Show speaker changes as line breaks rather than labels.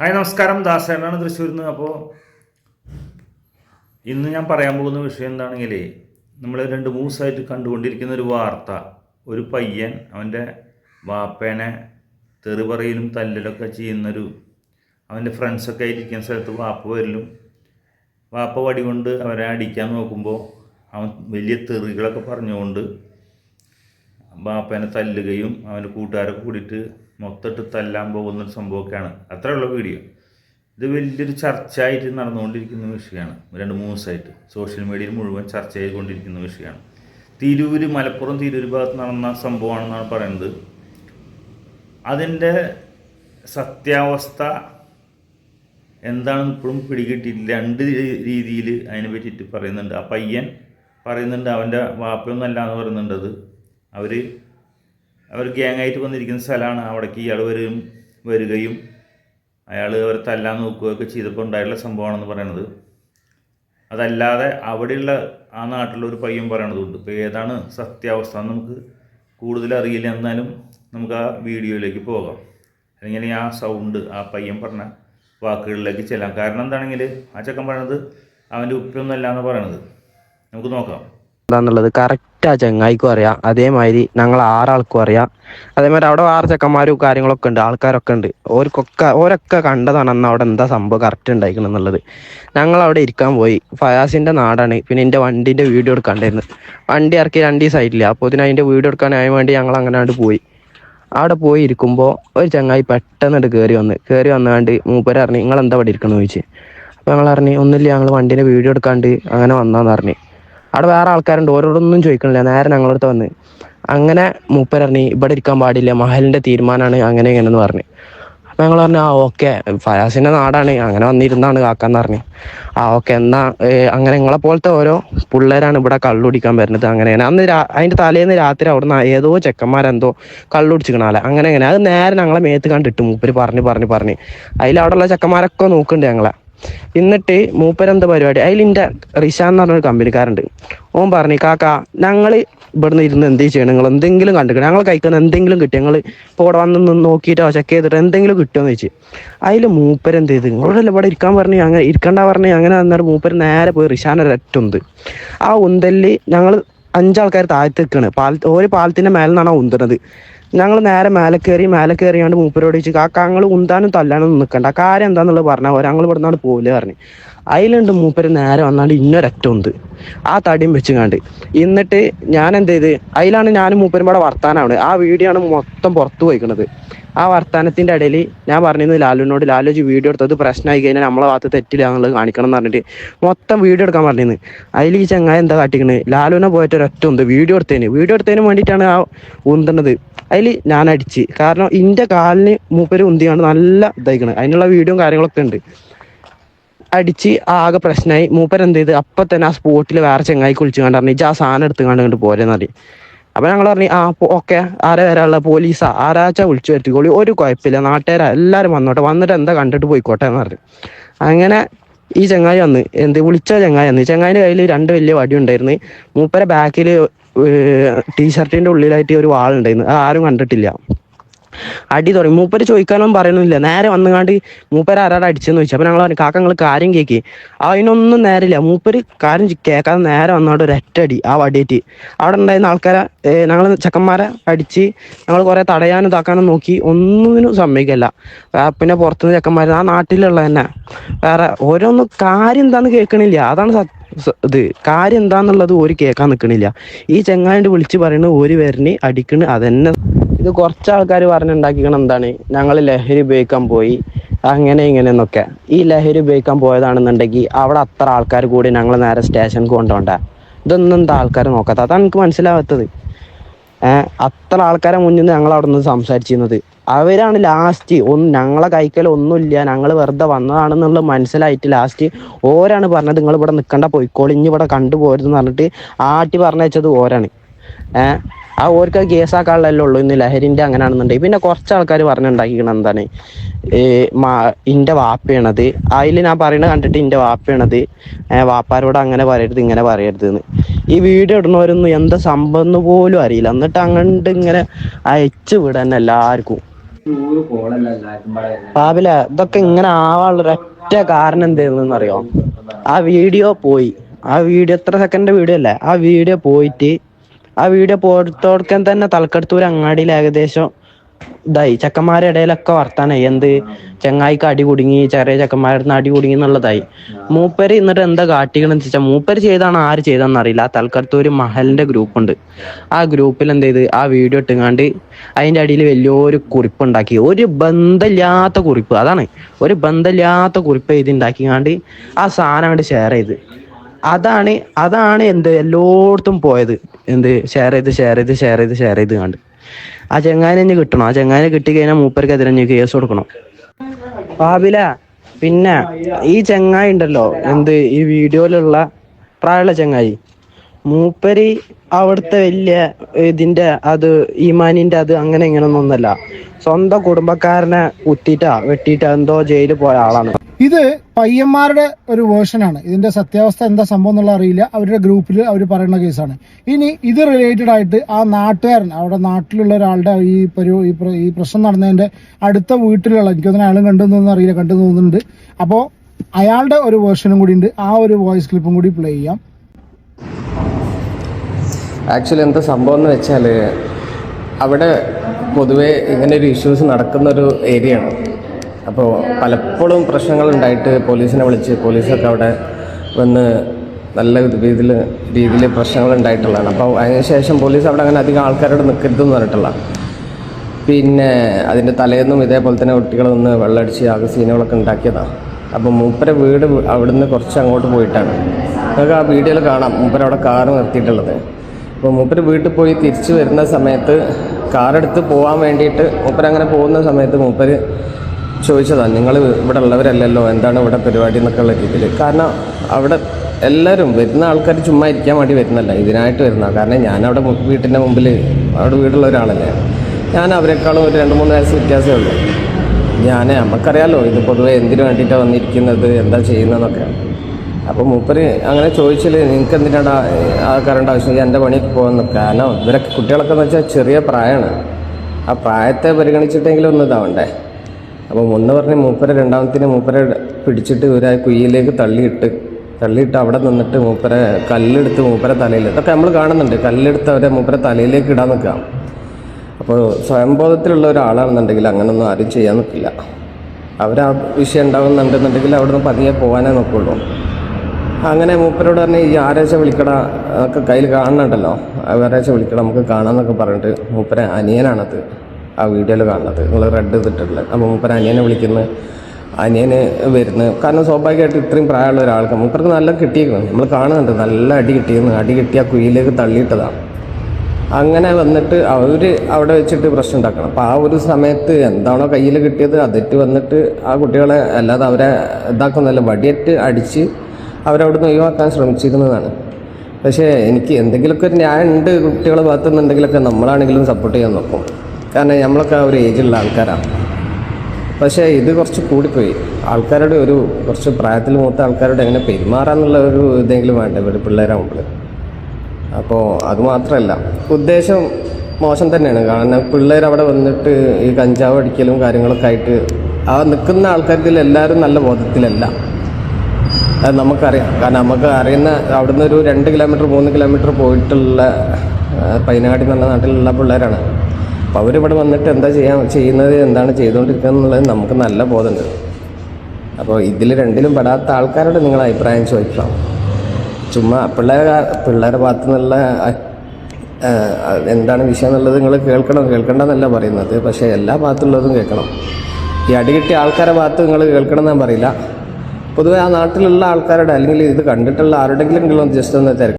Hi നമസ്കാരം. ദാസേനാണ് തൃശ്ശൂരിൽ നിന്ന് അപ്പോൾ ഇന്ന് ഞാൻ പറയാൻ പോകുന്ന വിഷയം എന്താണെങ്കിൽ നമ്മൾ രണ്ട് മൂന്ന് ദിവസമായിട്ട് കണ്ടുകൊണ്ടിരിക്കുന്ന ഒരു വാർത്ത. ഒരു പയ്യൻ അവന്റെ വാപ്പേനെ തെറി പറയലും തല്ലലൊക്കെ ചെയ്യുന്നൊരു അവന്റെ ഫ്രണ്ട്സൊക്കെ ഇരിക്കുന്ന സ്ഥലത്ത് വാപ്പ വരലും. വാപ്പ വടി കൊണ്ട് അവരെ അടിക്കാൻ നോക്കുമ്പോൾ അവൻ വലിയ തെറികളൊക്കെ പറഞ്ഞുകൊണ്ട് വാപ്പേനെ തല്ലുകയും അവന്റെ കൂട്ടുകാരൊക്കെ കൂടിയിട്ട് മൊത്തമിട്ട് തല്ലാൻ പോകുന്ന ഒരു സംഭവമൊക്കെയാണ്. അത്രേ ഉള്ള വീഡിയോ ഇത് വലിയൊരു ചർച്ചയായിട്ട് നടന്നുകൊണ്ടിരിക്കുന്ന വിഷയമാണ്. രണ്ട് മൂന്ന് ദിവസമായിട്ട്. സോഷ്യൽ മീഡിയയിൽ മുഴുവൻ ചർച്ച ചെയ്തുകൊണ്ടിരിക്കുന്ന വിഷയമാണ്. തിരൂര് മലപ്പുറം തിരൂര് ഭാഗത്ത് നടന്ന സംഭവമാണെന്നാണ് പറയുന്നത്. അതിന്റെ സത്യാവസ്ഥ എന്താണെന്ന് ഇപ്പോഴും പിടികിട്ടിയില്ല രണ്ട് രീതിയിൽ അതിനെ പറ്റിയിട്ട് പറയുന്നുണ്ട്. ആ പയ്യൻ പറയുന്നുണ്ട് അവന്റെ വാപ്പയൊന്നും അല്ല എന്ന് പറയുന്നുണ്ടത് അവർ അവർ ഗ്യാങ്ങായിട്ട് വന്നിരിക്കുന്ന സ്ഥലമാണ്. അവിടേക്ക് ഇയാൾ വരും വരികയും അയാൾ അവരെ തല്ലാൻ നോക്കുകയൊക്കെ ചെയ്തപ്പോൾ ഉണ്ടായിട്ടുള്ള സംഭവമാണെന്ന് പറയണത്. അതല്ലാതെ അവിടെയുള്ള ആ നാട്ടിലുള്ള ഒരു പയ്യൻ പറയണതുണ്ട്. ഇപ്പോൾ ഏതാണ് സത്യാവസ്ഥ നമുക്ക് കൂടുതൽ അറിയില്ല. എന്നാലും നമുക്ക് ആ വീഡിയോയിലേക്ക് പോകാം. അല്ലെങ്കിൽ ആ സൗണ്ട് ആ പയ്യൻ പറഞ്ഞ വാക്കുകളിലേക്ക് ചെല്ലാം. കാരണം എന്താണെങ്കിൽ ആ ചെക്കൻ പറയണത് അവന്റെ ഉപ്പൊന്നുമല്ല എന്ന് പറയണത്. നമുക്ക് നോക്കാം.
എന്താന്നുള്ളത് കറക്റ്റ് ആ ചങ്ങായിക്കും അറിയാം. അതേമാതിരി ഞങ്ങൾ ആറാൾക്കും അറിയാം. അതേമാതിരി അവിടെ ആറ് ചെക്കന്മാരും കാര്യങ്ങളൊക്കെ ഉണ്ട് ആൾക്കാരൊക്കെ ഉണ്ട്. ഓർക്കൊക്കെ ഓരൊക്കെ കണ്ടതാണ് അന്ന് അവിടെ എന്താ സംഭവം കറക്റ്റ് ഉണ്ടായിരിക്കണം എന്നുള്ളത്. ഞങ്ങൾ അവിടെ ഇരിക്കാൻ പോയി. ഫയാസിന്റെ നാടാണ്. പിന്നെ എന്റെ വണ്ടിന്റെ വീഡിയോ എടുക്കാണ്ടായിരുന്നു. വണ്ടി ഇറക്കി രണ്ട് ദിവസമായിട്ടില്ല അപ്പോൾ ഇതിന് അതിന്റെ വീഡിയോ എടുക്കാൻ എടുക്കാനായി വേണ്ടി ഞങ്ങൾ അങ്ങനെ പോയി. അവിടെ പോയി ഇരിക്കുമ്പോൾ ഒരു ചങ്ങായി പെട്ടെന്നിട്ട് കയറി വന്ന്. കയറി വന്നാണ്ട് മൂപ്പര് പറഞ്ഞു നിങ്ങൾ എന്താ ഇവിടെ ഇരിക്കണമെന്ന് ചോദിച്ചു. അപ്പോൾ ഞങ്ങൾ അറിഞ്ഞ് ഒന്നുമില്ല ഞങ്ങൾ വണ്ടീന്റെ വീഡിയോ എടുക്കാണ്ട് അങ്ങനെ വന്നാന്ന് പറഞ്ഞു. അവിടെ വേറെ ആൾക്കാരുണ്ട് ഓരോടൊന്നും ചോദിക്കണില്ല. നേരെ ഞങ്ങളടുത്ത് വന്ന് അങ്ങനെ മൂപ്പരറിഞ്ഞ് ഇവിടെ ഇരിക്കാൻ പാടില്ല മഹലിന്റെ തീരുമാനമാണ് അങ്ങനെ ഇങ്ങനെന്ന് പറഞ്ഞു. അപ്പൊ ഞങ്ങൾ പറഞ്ഞു ആ ഓക്കെ ഫയാസിന്റെ നാടാണ് അങ്ങനെ വന്നിരുന്നാണ് കാക്കാന്ന് പറഞ്ഞു. ആ ഓക്കെ എന്നാ അങ്ങനെ നിങ്ങളെ പോലത്തെ ഓരോ പിള്ളേരാണ് ഇവിടെ കള്ളുടിക്കാൻ വരുന്നത് അങ്ങനെയാണ് അന്ന് അതിന്റെ തലേന്ന് രാത്രി അവിടുന്ന് ഏതോ ചെക്കന്മാരെന്തോ കള്ളുടിച്ചിക്കണാല അങ്ങനെ അങ്ങനെ അത് നേരെ ഞങ്ങളെ മേത്ത് കണ്ടിട്ട് മൂപ്പര് പറഞ്ഞു പറഞ്ഞു പറഞ്ഞ്. അതിൽ അവിടെയുള്ള ചെക്കന്മാരൊക്കെ നോക്കുന്നുണ്ട് ഞങ്ങളെ. എന്നിട്ട് മൂപ്പരെന്താ പരിപാടി? അതിൽ എന്റെ റിഷ എന്ന് പറഞ്ഞൊരു കമ്പനിക്കാരുണ്ട് ഓൻ പറഞ്ഞു കാക്ക ഞങ്ങൾ ഇവിടുന്ന് ഇരുന്ന് എന്ത് ചെയ്യണം നിങ്ങൾ എന്തെങ്കിലും കണ്ടിക്കണം. ഞങ്ങൾ കഴിക്കുന്ന എന്തെങ്കിലും കിട്ടി ഞങ്ങൾ ഇപ്പോൾ ഇവിടെ വന്ന് നോക്കിയിട്ടോ ചെക്ക് ചെയ്തിട്ട് എന്തെങ്കിലും കിട്ടുമെന്ന് ചോദിച്ചു. അതിൽ മൂപ്പര് എന്ത് ചെയ്ത്? നിങ്ങളോടല്ല ഇവിടെ ഇരിക്കാൻ പറഞ്ഞു? അങ്ങനെ ഇരിക്കണ്ട പറഞ്ഞു അങ്ങനെ വന്നിട്ട് മൂപ്പര് നേരെ പോയി റിഷാൻ ഒരൊറ്റ ഉണ്ട് ആ ഉന്തലിൽ ഞങ്ങൾ അഞ്ചാൾക്കാർ താഴ്ത്തിക്കാണ് പാൽ ഒരു പാലത്തിന്റെ മേലെ നിന്നാണ് ആ ഉന്തുന്നത്. ഞങ്ങൾ നേരെ മേലെ കയറി മേലെ കയറിയാണ്ട് മൂപ്പരോട് ചോദിച്ചു കാക്ക ഞങ്ങൾ ഉന്താനും തല്ലാനും നിൽക്കണ്ട കാര്യം എന്താന്നുള്ളത് പറഞ്ഞാൽ ഒരാങ്ങൾ ഞങ്ങൾ ഇവിടെ നിന്നാണ് പറഞ്ഞു. അതിലുണ്ട് മൂപ്പര് നേരെ വന്നാണ്ട് ഇന്നൊരറ്റ ഉണ്ട് ആ തടിയും വെച്ച് കണ്ട് എന്നിട്ട് ഞാൻ എന്ത് ചെയ്ത് അതിലാണ് ഞാനും മൂപ്പരും കൂടെ വർത്താനാണ് ആ വീഡിയോ ആണ് മൊത്തം പുറത്തു പോയിക്കണത്. ആ വർത്തമാനത്തിന്റെ ഇടയിൽ ഞാൻ പറഞ്ഞിരുന്നു ലാലുവിനോട് ലാലുജി വീഡിയോ എടുത്തത് പ്രശ്നമായി കഴിഞ്ഞാൽ നമ്മളെ ഭാഗത്ത് തെറ്റില്ല എന്നുള്ളത് കാണിക്കണം എന്ന് പറഞ്ഞിട്ട് മൊത്തം വീഡിയോ എടുക്കാൻ പറഞ്ഞിരുന്നു. അതിൽ ഈ ചങ്ങായി എന്താ കാട്ടിക്കണ്? ലാലുവിനെ പോയിട്ട് ഒരൊറ്റ ഉണ്ട് വീഡിയോ എടുത്തതിന്. വീഡിയോ എടുത്തതിന് വേണ്ടിയിട്ടാണ് ആ ഉന്തണത് അതിൽ ഞാൻ അടിച്ച്. കാരണം ഇന്റെ കാലിന് മൂപ്പര് ഉന്തിയാണ് നല്ല ഇതായിക്കണ്. അതിനുള്ള വീഡിയോയും കാര്യങ്ങളൊക്കെ ഉണ്ട്. അടിച്ച് ആകെ പ്രശ്നമായി. മൂപ്പരെന്ത് ചെയ്ത്? അപ്പൊ തന്നെ ആ സ്പോട്ടിൽ വേറെ ചെങ്ങായി കുളിച്ചു കണ്ട് പറഞ്ഞു ആ സാധനം എടുത്ത് കണ്ടുകൊണ്ട് കണ്ട് പോരെന്ന് പറഞ്ഞു. അപ്പൊ ഞങ്ങൾ പറഞ്ഞു ആ ഓക്കെ. ആരെ വരാനുള്ള പോലീസാ. ആരാച്ചാ വിളിച്ചു വരുത്തിക്കോളി. ഒരു കുഴപ്പമില്ല. നാട്ടുകാരാ. എല്ലാരും വന്നോട്ടെ. വന്നിട്ട് എന്താ കണ്ടിട്ട് പോയിക്കോട്ടെ എന്ന് പറഞ്ഞു. അങ്ങനെ ഈ ചങ്ങായി വന്ന്. എന്ത്? വിളിച്ച ചങ്ങായി വന്ന്. ചെങ്ങായിന്റെ കയ്യിൽ രണ്ട് വലിയ വടി ഉണ്ടായിരുന്നു. മൂപ്പരെ ബാക്കിൽ ടീഷർട്ടിന്റെ ഉള്ളിലായിട്ട് ഒരു വാളുണ്ടായിരുന്നു. അത് ആരും കണ്ടിട്ടില്ല. അടി തുടങ്ങി. മൂപ്പര് ചോദിക്കാനൊന്നും പറയണില്ല നേരെ വന്നുകാണ്ട് മൂപ്പര് ആരാടെ അടിച്ചെന്ന് ചോദിച്ചു. അപ്പൊ ഞങ്ങൾ പറഞ്ഞു കാക്ക കാര്യം കേക്ക്. അതിനൊന്നും നേരില്ല. മൂപ്പര് കാര്യം കേൾക്കാതെ നേരെ വന്നോണ്ട് ഒരു ഒറ്റടി ആ വടിയേറ്റ്. അവിടെ ഉണ്ടായിരുന്ന ആൾക്കാരെ ഞങ്ങൾ ചെക്കന്മാരെ അടിച്ച് ഞങ്ങൾ കുറെ തടയാനും ഇതാക്കാനും നോക്കി. ഒന്നിനും സമ്മതിക്കല്ല. പിന്നെ പുറത്തുനിന്ന് ചെക്കന്മാർ ആ നാട്ടിലുള്ള തന്നെ. വേറെ ഓരോന്നും കാര്യം എന്താന്ന് കേൾക്കണില്ല. അതാണ് ഇത്. കാര്യം എന്താന്നുള്ളത് ഒരു കേൾക്കാൻ നിൽക്കണില്ല ഈ ചെങ്ങായിട്ട് വിളിച്ച് പറയുന്നത് ഒരു പേരിന് അടിക്കണ് അതന്നെ ഇത് കുറച്ച് ആൾക്കാർ പറഞ്ഞുണ്ടാക്കിക്കണം എന്താണ്. ഞങ്ങൾ ലഹരി ഉപയോഗിക്കാൻ പോയി. അങ്ങനെ ഇങ്ങനെ എന്നൊക്കെ ഈ ലഹരി ഉപയോഗിക്കാൻ പോയതാണെന്നുണ്ടെങ്കിൽ അവിടെ അത്ര ആൾക്കാർ കൂടി ഞങ്ങൾ നേരെ സ്റ്റേഷനിൽ കൊണ്ടുപോണ്ട ഇതൊന്നും എന്താ ആൾക്കാർ നോക്കാത്ത? അതാണ് എനിക്ക് മനസ്സിലാവാത്തത്. അത്ര ആൾക്കാരെ മുന്നിൽ നിന്ന് ഞങ്ങൾ അവിടെ നിന്ന് സംസാരിച്ചിരുന്നത്. അവരാണ് ലാസ്റ്റ് ഒന്ന് ഞങ്ങളെ കൈക്കൽ ഒന്നുമില്ല. ഞങ്ങൾ വെറുതെ വന്നതാണെന്നുള്ളത് മനസ്സിലായിട്ട് ലാസ്റ്റ് ഓരാണ് പറഞ്ഞത് നിങ്ങൾ ഇവിടെ നിൽക്കണ്ട പോയിക്കോളി ഇനി കണ്ടുപോരുതെന്ന് പറഞ്ഞിട്ട് ആട്ടി പറഞ്ഞയച്ചത് ഓരാണ്. ഏഹ് ആ ഓർക്ക് കേസാക്കാനുള്ളതല്ലേ ഉള്ളൂ. ഇന്ന് ലഹരിന്റെ അങ്ങനെയാണെന്നുണ്ടെങ്കിൽ പിന്നെ കുറച്ച് ആൾക്കാർ പറഞ്ഞുണ്ടാക്കിക്കണം എന്താണ്? ഇന്റെ വാപ്പയാണത്. അതിൽ ഞാൻ പറയുന്നത് കണ്ടിട്ട് ഇന്റെ വാപ്പയാണത്. വാപ്പാരോട് അങ്ങനെ പറയരുത് ഇങ്ങനെ പറയരുത് എന്ന് ഈ വീഡിയോ ഇടുന്നവരൊന്നും എന്താ സംഭവം എന്ന് പോലും അറിയില്ല. എന്നിട്ട് അങ്ങോട്ട് ഇങ്ങനെ അയച്ചു വിടാൻ എല്ലാവർക്കും. പാവില ഇതൊക്കെ ഇങ്ങനെ ആവാനുള്ള ഒറ്റ കാരണം എന്തായിരുന്നു അറിയോ ആ വീഡിയോ പോയി. ആ വീഡിയോ എത്ര സെക്കൻഡ് വീഡിയോ അല്ലേ? ആ വീഡിയോ പോയിട്ട് ആ വീഡിയോ പോയത്തോടക്കാൻ തന്നെ തലക്കടത്തൂർ അങ്ങാടിയിൽ ഏകദേശം ഇതായി. ചെക്കന്മാരുടെ ഇടയിലൊക്കെ വർത്താനായി. എന്ത് ചെങ്ങായിക്ക് അടി കുടുങ്ങി ചെറിയ ചെക്കന്മാരുടെ നിന്ന് അടി കുടുങ്ങി എന്നുള്ളതായി. മൂപ്പര് എന്നിട്ട് എന്താ കാട്ടിക്കണെന്ന് വെച്ചാൽ മൂപ്പര് ചെയ്താണ് ആര് ചെയ്തെന്ന് അറിയില്ല. ആ തലക്കടത്തൂര് മഹലിന്റെ ഗ്രൂപ്പ് ഉണ്ട്. ആ ഗ്രൂപ്പിൽ എന്ത് ചെയ്ത് ആ വീഡിയോ ഇട്ടുങ്ങാണ്ട് അതിന്റെ അടിയിൽ വലിയൊരു കുറിപ്പ് ഉണ്ടാക്കി. ഒരു ബന്ധമില്ലാത്ത കുറിപ്പ്. അതാണ്. ഒരു ബന്ധമില്ലാത്ത കുറിപ്പ് എഴുതി ഉണ്ടാക്കിങ്ങാണ്ട് ആ സാധനം അങ്ങോട്ട് ഷെയർ ചെയ്ത്. അതാണ് അതാണ് എന്ത് എല്ലായിടത്തും പോയത്. എന്ത് ഷെയർ ചെയ്ത് ഷെയർ ചെയ്ത് ഷെയർ ചെയ്ത് ഷെയർ ചെയ്ത് കണ്ട്. ആ ചെങ്ങാനെ കിട്ടണം. ആ ചെങ്ങാനെ കിട്ടി കഴിഞ്ഞാൽ മൂപ്പർക്കെതിരെ ഇനി കേസ് കൊടുക്കണം. പാബില പിന്നെ ഈ ചെങ്ങായി ഉണ്ടല്ലോ എന്ത് ഈ വീഡിയോയിലുള്ള പ്രായമുള്ള ചെങ്ങായി. മൂപ്പര് അവിടുത്തെ വലിയ ഇതിന്റെ അത് ഈമാനിന്റെ അത് അങ്ങനെ ഇങ്ങനെ ഒന്നല്ല. സ്വന്തം കുടുംബക്കാരനെ കുത്തിയിട്ടാ വെട്ടിയിട്ടാ എന്തോ ജയിലിൽ പോയ ആളാണ്.
ഇത് പയ്യന്മാരുടെ ഒരു വേർഷനാണ് ഇതിന്റെ സത്യാവസ്ഥ എന്താ സംഭവം എന്നുള്ള അറിയില്ല. അവരുടെ ഗ്രൂപ്പിൽ അവർ പറയുന്ന കേസാണ് ഇനി ഇത് റിലേറ്റഡ് ആയിട്ട് ആ നാട്ടുകാരൻ അവിടെ നാട്ടിലുള്ള ഒരാളുടെ ഈ ഈ പ്രശ്നം നടന്നതിന്റെ അടുത്ത വീട്ടിലുള്ള എനിക്ക് എനിക്കൊന്നും അയാളും കണ്ടു തോന്നുന്നു അറിയില്ല കണ്ടു തോന്നുന്നുണ്ട്. അപ്പോൾ അയാളുടെ ഒരു വേർഷനും കൂടി ഉണ്ട് ആ ഒരു വോയിസ് ക്ലിപ്പും കൂടി പ്ലേ ചെയ്യാം.
ആക്ച്വലി എന്താ സംഭവം എന്ന് വെച്ചാൽ അവിടെ പൊതുവേ ഇങ്ങനെ ഒരു ഇഷ്യൂസ് നടക്കുന്നൊരു ഏരിയ ആണ്. അപ്പോൾ പലപ്പോഴും പ്രശ്നങ്ങൾ ഉണ്ടായിട്ട് പോലീസിനെ വിളിച്ച് പോലീസൊക്കെ അവിടെ വന്ന് നല്ല രീതിയിൽ രീതിയിൽ പ്രശ്നങ്ങൾ ഉണ്ടായിട്ടുള്ളതാണ് അപ്പോൾ അതിനുശേഷം പോലീസ് അവിടെ അങ്ങനെ അധികം ആൾക്കാരോട് നിൽക്കരുതെന്ന് പറഞ്ഞിട്ടുള്ള. പിന്നെ അതിന്റെ തലേന്നും ഇതേപോലെ തന്നെ കുട്ടികൾ ഒന്ന് വെള്ളമടിച്ച് ആകെ സീനുകളൊക്കെ ഉണ്ടാക്കിയതാണ് അപ്പോൾ മൂപ്പരെ വീട് അവിടുന്ന് കുറച്ച് അങ്ങോട്ട് പോയിട്ടാണ്. നിങ്ങൾക്ക് ആ വീഡിയോയിൽ കാണാം മൂപ്പര അവിടെ കാർ നിർത്തിയിട്ടുള്ളത്. അപ്പോൾ മൂപ്പര് വീട്ടിൽ പോയി തിരിച്ചു വരുന്ന സമയത്ത് കാറെടുത്ത് പോകാൻ വേണ്ടിയിട്ട് മൂപ്പര അങ്ങനെ പോകുന്ന സമയത്ത് മൂപ്പര് ചോദിച്ചതാണ് നിങ്ങൾ ഇവിടെ ഉള്ളവരല്ലല്ലോ എന്താണ് ഇവിടെ പരിപാടി എന്നൊക്കെ ഉള്ള രീതിയിൽ. കാരണം അവിടെ എല്ലാവരും വരുന്ന ആൾക്കാർ ചുമ്മാ ഇരിക്കാൻ വേണ്ടി വരുന്നല്ല ഇതിനായിട്ട് വരുന്ന കാരണം ഞാനവിടെ വീട്ടിന്റെ മുമ്പിൽ അവിടെ വീടുള്ള ഒരാളല്ലേ. ഞാൻ അവരെക്കാളും ഒരു രണ്ട് മൂന്ന് വയസ്സ് വ്യത്യാസമേ ഉള്ളൂ. ഞാൻ നമുക്കറിയാമല്ലോ ഇത് പൊതുവേ എന്തിനു വേണ്ടിയിട്ടാണ് വന്നിരിക്കുന്നത് എന്താ ചെയ്യുന്നതെന്നൊക്കെ. അപ്പോൾ മൂപ്പര് അങ്ങനെ ചോദിച്ചാൽ നിങ്ങൾക്ക് എന്തിനാടാ ആ കറണ്ട് ആവശ്യം? എന്റെ പണിക്ക് പോകുന്നു. കാരണം ഇവരൊക്കെ കുട്ടികളൊക്കെ എന്ന് വെച്ചാൽ ചെറിയ പ്രായമാണ് ആ പ്രായത്തെ പരിഗണിച്ചിട്ടെങ്കിലും ഒന്ന് ഇതാവണ്ടേ? അപ്പോൾ ഒന്ന് പറഞ്ഞ് മൂപ്പര രണ്ടാമത്തിന് മൂപ്പര പിടിച്ചിട്ട് ഇവരെ കുയ്യിലേക്ക് തള്ളിയിട്ട് തള്ളിയിട്ട് അവിടെ നിന്നിട്ട് മൂപ്പരെ കല്ലെടുത്ത് മൂപ്പരെ തലയിൽ ഇതൊക്കെ നമ്മൾ കാണുന്നുണ്ട്. കല്ലെടുത്ത് അവരെ മൂപ്പരെ തലയിലേക്ക് ഇടാൻ നിൽക്കാം അപ്പോൾ സ്വയംബോധത്തിലുള്ള ഒരാളാണെന്നുണ്ടെങ്കിൽ അങ്ങനൊന്നും ആരും ചെയ്യാൻ നിൽക്കില്ല. അവർ ആ വിഷയം ഉണ്ടാകുന്നുണ്ടെന്നുണ്ടെങ്കിൽ അവിടെ നിന്ന് പതിയെ പോകാനേ നോക്കുള്ളൂ അങ്ങനെ മൂപ്പരോട് പറഞ്ഞ് ഈ ആരാച്ച വിളിക്കട? ഒക്കെ കയ്യിൽ കാണുന്നുണ്ടല്ലോ. ആരാച്ച വിളിക്കട? നമുക്ക് കാണാമെന്നൊക്കെ പറഞ്ഞിട്ട് മൂപ്പരെ അനിയനാണത്. ആ വീഡിയോയിൽ കാണുന്നത്. നിങ്ങൾ റെഡ് ചെയ്തിട്ടുള്ളത് അപ്പോൾ മൂപ്പർ അനിയനെ വിളിക്കുന്നത് അനിയന് വരുന്നത് കാരണം സ്വാഭാവികമായിട്ട് ഇത്രയും പ്രായമുള്ള ഒരാൾക്ക് മൂപ്പർക്ക് നല്ല കിട്ടിയിരുന്നു നമ്മൾ കാണുന്നുണ്ട്. നല്ല അടി കിട്ടിയിരുന്നു അടി കിട്ടിയ കുയിലേക്ക് തള്ളിയിട്ടതാണ് അങ്ങനെ വന്നിട്ട് അവർ അവിടെ വെച്ചിട്ട് പ്രശ്നം ഉണ്ടാക്കണം. അപ്പോൾ ആ ഒരു സമയത്ത് എന്താണോ കയ്യിൽ കിട്ടിയത് അതിട്ട് വന്നിട്ട് ആ കുട്ടികളെ അല്ലാതെ അവരെ ഇതാക്കുന്നതല്ല വടിയേറ്റ് അടിച്ച് അവരവിടുന്ന് ഒഴിവാക്കാൻ ശ്രമിച്ചിരുന്നതാണ്. പക്ഷേ എനിക്ക് എന്തെങ്കിലുമൊക്കെ ഒരു ന്യായം ഉണ്ട് കുട്ടികളെ ഭാഗത്തുനിന്നുണ്ടെങ്കിലൊക്കെ നമ്മളാണെങ്കിലും സപ്പോർട്ട് ചെയ്യാൻ നോക്കും. കാരണം നമ്മളൊക്കെ ആ ഒരു ഏജിലുള്ള ആൾക്കാരാണ്. പക്ഷേ ഇത് കുറച്ച് കൂടിപ്പോയി. ആൾക്കാരുടെ ഒരു കുറച്ച് പ്രായത്തിൽ മൂത്ത ആൾക്കാരോട് എങ്ങനെ പെരുമാറാന്നുള്ള ഒരു ഇതെങ്കിലും വേണ്ട? ഒരു പിള്ളേരാകുമ്പോൾ അപ്പോൾ അത് മാത്രമല്ല ഉദ്ദേശം മോശം തന്നെയാണ്. കാരണം പിള്ളേർ അവിടെ വന്നിട്ട് ഈ കഞ്ചാവ് അടിക്കലും കാര്യങ്ങളൊക്കെ ആയിട്ട് ആ നിൽക്കുന്ന ആൾക്കാരിൽ എല്ലാവരും നല്ല ബോധത്തിലല്ല. അത് നമുക്കറിയാം. കാരണം നമുക്ക് അറിയുന്ന അവിടുന്ന് ഒരു രണ്ട് കിലോമീറ്റർ മൂന്ന് കിലോമീറ്റർ പോയിട്ടുള്ള പൈനാട്ടിൽ പൈനാടി എന്ന് നാട്ടിലുള്ള പിള്ളേരാണ്. അപ്പോൾ അവരിവിടെ വന്നിട്ട് എന്താ ചെയ്യാൻ ചെയ്യുന്നത് എന്താണ് ചെയ്തുകൊണ്ടിരിക്കുന്നത് എന്നുള്ളത് നമുക്ക് നല്ല ബോധമുണ്ട്. അപ്പോൾ ഇതിൽ രണ്ടിലും പെടാത്ത ആൾക്കാരോട് നിങ്ങൾ അഭിപ്രായം ചോദിക്കാം ചുമ്മാ പിള്ളേരെ പിള്ളേരുടെ ഭാഗത്തു നിന്നുള്ള എന്താണ് വിഷയം എന്നുള്ളത് നിങ്ങൾ കേൾക്കണം. കേൾക്കണ്ടെന്നല്ല പറയുന്നത്. പക്ഷേ എല്ലാ ഭാഗത്തുള്ളതും കേൾക്കണം. ഈ അടി കിട്ടിയ ആൾക്കാരുടെ ഭാഗത്ത് നിങ്ങൾ കേൾക്കണം എന്ന് പറയില്ല. പൊതുവേ ആ നാട്ടിലുള്ള ആൾക്കാരുടെ അല്ലെങ്കിൽ ഇത് കണ്ടിട്ടുള്ള ആരുടെങ്കിലും ജസ്റ്റ് ഒന്ന് തിരക്ക്